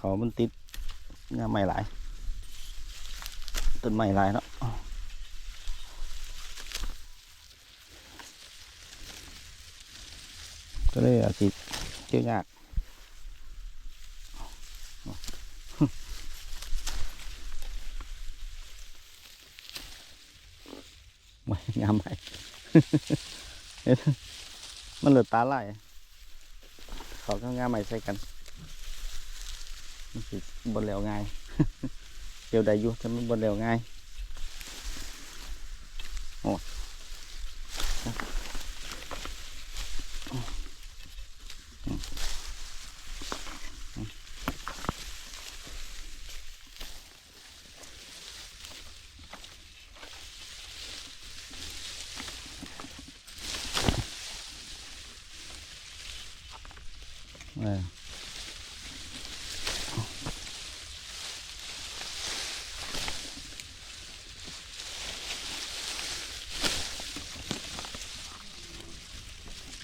เขามันติดงาใหม่หลาย ต้นใหม่หลายเนาะก็เลยอาจสิเกี่ยวยากไม่งามไปมันเหลือตาไหลเขาก็งามใหม่ใส่กัน มันสิบนแล้วง่ายเดี๋ยวได้อยู่แต่มันบนแล้วง่ายโอ้เออ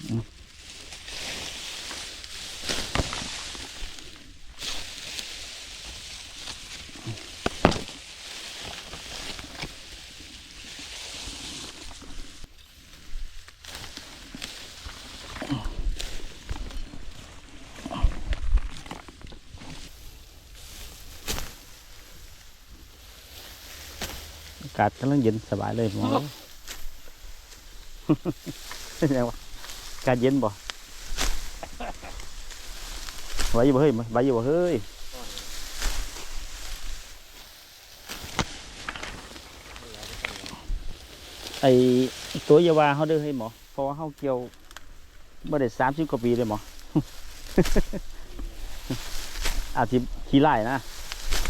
อากาศกำลังเย็นสบายเลยหมอเป็นไงวะอา กาศเย็นบ่ไหวอยู่บ่เฮ้ยไหวอยู่บ่เฮ้ยไอตัวยาวาเขาเด้อให้หมอเพราะว่าเขาเกี่ยวบ่ได้สามสิบกว่าปีเลยหมออาจจะขี้ไล่นะ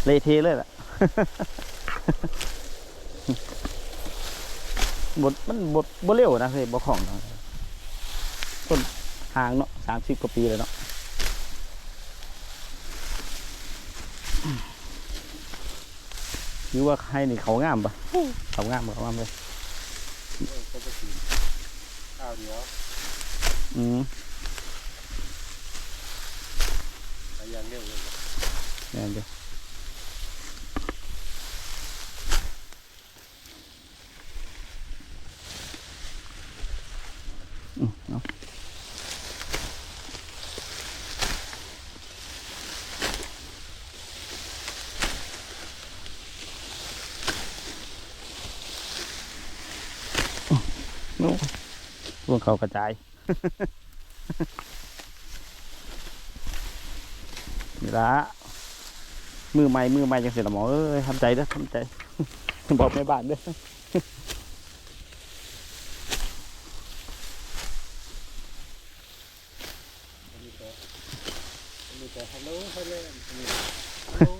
เละเทเลยล่ะบดมันบดบ่เร็วนะเคยบ่ของนะ ต้นห่างเนาะสามสิบกว่าปีเลยเนาะหรือว่าให้นี่เขางามปะเขางามเขางามเลยปกติข้าวเดียวอืมไปอย่างเร็วเลยแม่นเด้ออื เอาโน้รวงเขากระจาย นี่ละมือใหม่ มือใหม่จังเสร็จละหมอเอ้ยทำใจเด้อทำใจ บอกแม่บ้านเด้อ มีแต่ มีแต่ฮัลโหลฮัลโหลฮัลโหล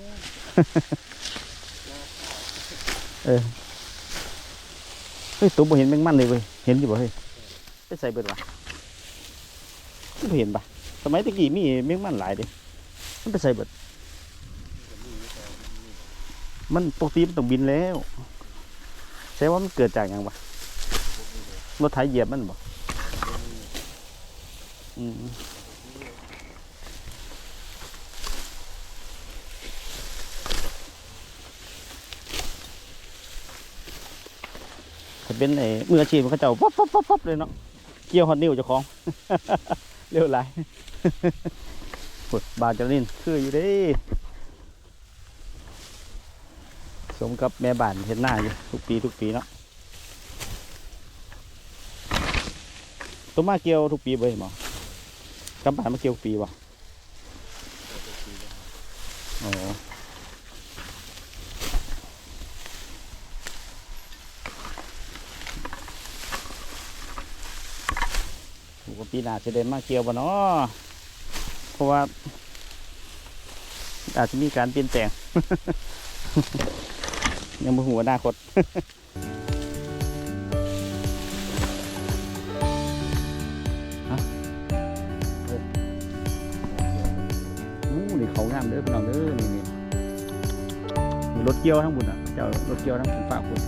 เออเฮ้ยตัวบ่เห็นแมงมันเลยเว้ยเห็นอยู่บ่เฮ้ยไปใส่เบิดวะบ่เห็นปะสมัยตะกี้มีแมงมันหลายเด้มันไปใส่เบิด มันปกติมันต้องบินแล้วใช่ว่ามันเกิดจากหยังปะรถไถเหยียบมันบ่อืมถ้า เป็นไอ้มืออาชีพเขาเจ้าป๊อปป๊อปป๊อปป๊อปเลยเนาะเกี่ยวฮอตนิ้วเจ้าของ เร็วหลายปวดบาดจานินคืออยู่ด้สมกับแม่บ้านเห็นหน้าอยู่ทุกปีทุกปีเนาะตัวมาเกี่ยวทุกปีเบ่หมอกำบ้านมาเกี่ยวปีบ่อ๋อ โหปีหน้าจะได้มาเกี่ยวบ่เนาะเพราะว่า อาจจะมีการเปลี่ยนแปลง ยังไม่หัวหน้าคตฮะอู้นี่เขางามเด้อพี่น้องเด้อนี่นี่รถเกี่ยวทั้งบุญอะเจ้ารถเกี่ยวทั้งบุญฝากบุญ